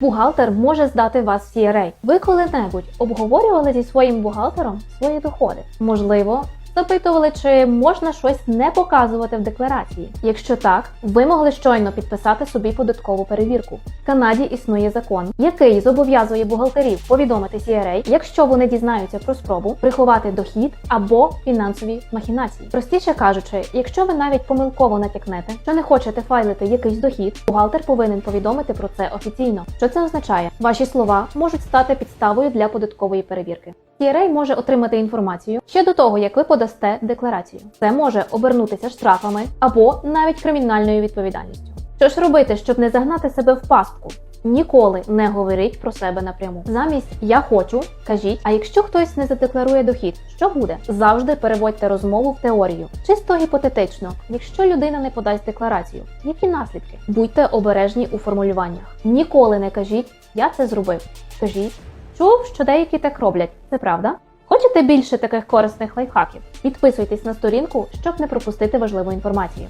Бухгалтер може здати вас в CRA. Ви коли-небудь обговорювали зі своїм бухгалтером свої доходи? Можливо, запитували, чи можна щось не показувати в декларації. Якщо так, ви могли щойно підписати собі податкову перевірку. В Канаді існує закон, який зобов'язує бухгалтерів повідомити CRA, якщо вони дізнаються про спробу приховати дохід або фінансові махінації. Простіше кажучи, якщо ви навіть помилково натякнете, що не хочете файлити якийсь дохід, бухгалтер повинен повідомити про це офіційно. Що це означає? Ваші слова можуть стати підставою для податкової перевірки. CRA може отримати інформацію ще до того, як ви подасте декларацію. Це може обернутися штрафами або навіть кримінальною відповідальністю. Що ж робити, щоб не загнати себе в пастку? Ніколи не говоріть про себе напряму. Замість я хочу, кажіть. А якщо хтось не задекларує дохід, що буде? Завжди переводьте розмову в теорію. Чисто гіпотетично, якщо людина не подасть декларацію, які наслідки? Будьте обережні у формулюваннях. Ніколи не кажіть я це зробив. Кажіть, чув, що деякі так роблять. Це правда? Хочете більше таких корисних лайфхаків? Підписуйтесь на сторінку, щоб не пропустити важливу інформацію.